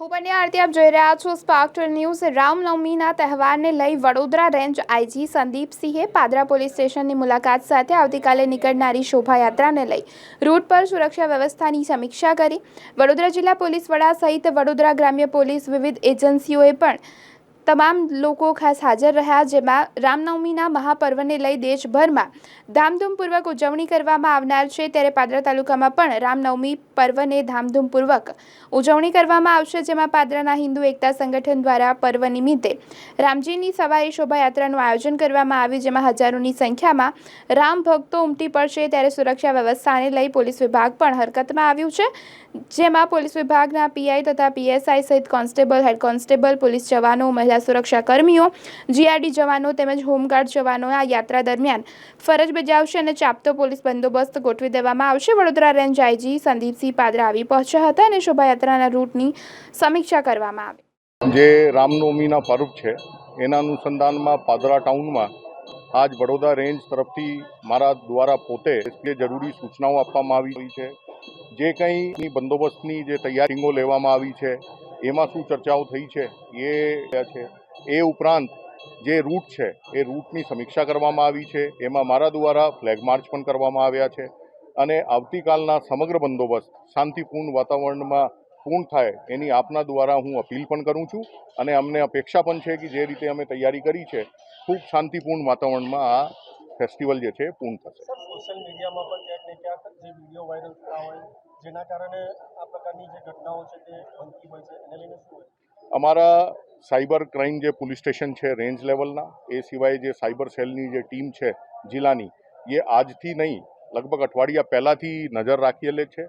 હું બન્યા આરતી આપ જોઈ રહ્યા છો. સ્પાર્ક ન્યૂઝ રામનવમીના તહેવારને લઈ વડોદરા રેન્જ આઈજી સંદીપસિંહે પાદરા પોલીસ સ્ટેશનની મુલાકાત સાથે આવતીકાલે નીકળનારી શોભાયાત્રાને લઈ રૂટ પર સુરક્ષા વ્યવસ્થાની સમીક્ષા કરી. વડોદરા જિલ્લા પોલીસ વડા સહિત વડોદરા ગ્રામ્ય પોલીસ વિવિધ એજન્સીઓએ પણ તમામ લોકો ખાસ હાજર રહ્યા, જેમાં રામનવમીના મહાપર્વને લઈ દેશભરમાં ધામધૂમપૂર્વક ઉજવણી કરવામાં આવનાર છે. ત્યારે પાદરા તાલુકામાં પણ રામનવમી પર્વને ધામધૂમપૂર્વક ઉજવણી કરવામાં આવશે, જેમાં પાદરાના હિન્દુ એકતા સંગઠન દ્વારા પર્વ નિમિત્તે રામજીની સવારી શોભાયાત્રાનું આયોજન કરવામાં આવ્યું જેમાં હજારોની સંખ્યામાં રામ ભક્તો ઉમટી પડશે. ત્યારે સુરક્ષા વ્યવસ્થાને લઈ પોલીસ વિભાગ પણ હરકતમાં આવ્યું છે, જેમાં પોલીસ વિભાગના પીઆઈ તથા પીએસઆઈ સહિત કોન્સ્ટેબલ, હેડ કોન્સ્ટેબલ, પોલીસ જવાનો, મહિલા સુરક્ષા કર્મીઓ જીઆરડી જવાનો તેમજ હોમગાર્ડ જવાનો આ યાત્રા દરમિયાન ફરજ બજાવશે અને ચાપતો પોલીસ બંદોબસ્ત ગોઠવી દેવામાં આવશે. વડોદરા રેન્જ આઈજી સંદીપસિંહ પાદરા આવી પહોંચ્યા હતા અને શોભાયાત્રાના રૂટની સમીક્ષા કરવામાં આવી. જે રામનવમીના પર્વ છે, એના અનુસંધાનમાં પાદરા ટાઉનમાં આજ વડોદરા રેન્જ તરફથી મારા દ્વારા પોતે જરૂરી સૂચનાઓ આપવામાં આવી છે. જે કંઈ બંદોબસ્તની જે તૈયારીઓ લેવામાં આવી છે એમાં શું ચર્ચાઓ થઈ છે, એ છે. એ ઉપરાંત જે રૂટ છે, એ રૂટની સમીક્ષા કરવામાં આવી છે. એમાં મારા દ્વારા ફ્લેગ માર્ચ પણ કરવામાં આવ્યા છે. અને આવતીકાલના સમગ્ર બંદોબસ્ત શાંતિપૂર્ણ વાતાવરણમાં પૂર્ણ થાય એની આપના દ્વારા હું અપીલ પણ કરું છું. અને અમને અપેક્ષા પણ છે કે જે રીતે અમે તૈયારી કરી છે, ખૂબ શાંતિપૂર્ણ વાતાવરણમાં આ ફેસ્ટિવલ જે છે પૂર્ણ થશે. સોશિયલ મીડિયામાં પણ ક્યાંક ને ક્યાંક જે વીડિયો વાયરલ થતા હોય જેના કારણે આ પ્રકારની જે ઘટનાઓ છે તે બનતી હોય છે એને લઈને શું અમારા સાયબર ક્રાઇમ જે પોલીસ સ્ટેશન છે રેન્જ લેવલના એ સિવાય જે સાયબર સેલની જે ટીમ છે જિલ્લાની એ આજથી નહીં લગભગ અઠવાડિયા પહેલાંથી નજર રાખેલી છે.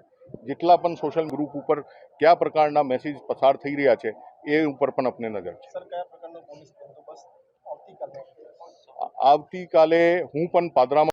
જેટલા પણ સોશિયલ ગ્રુપ ઉપર કયા પ્રકારના મેસેજ પસાર થઈ રહ્યા છે એ ઉપર પણ આપણે નજર છે. સર કયા પ્રકારનો પોલીસ બંદોબસ્ત આવતીકાલે? આવતીકાલે હું પણ પાદરામાં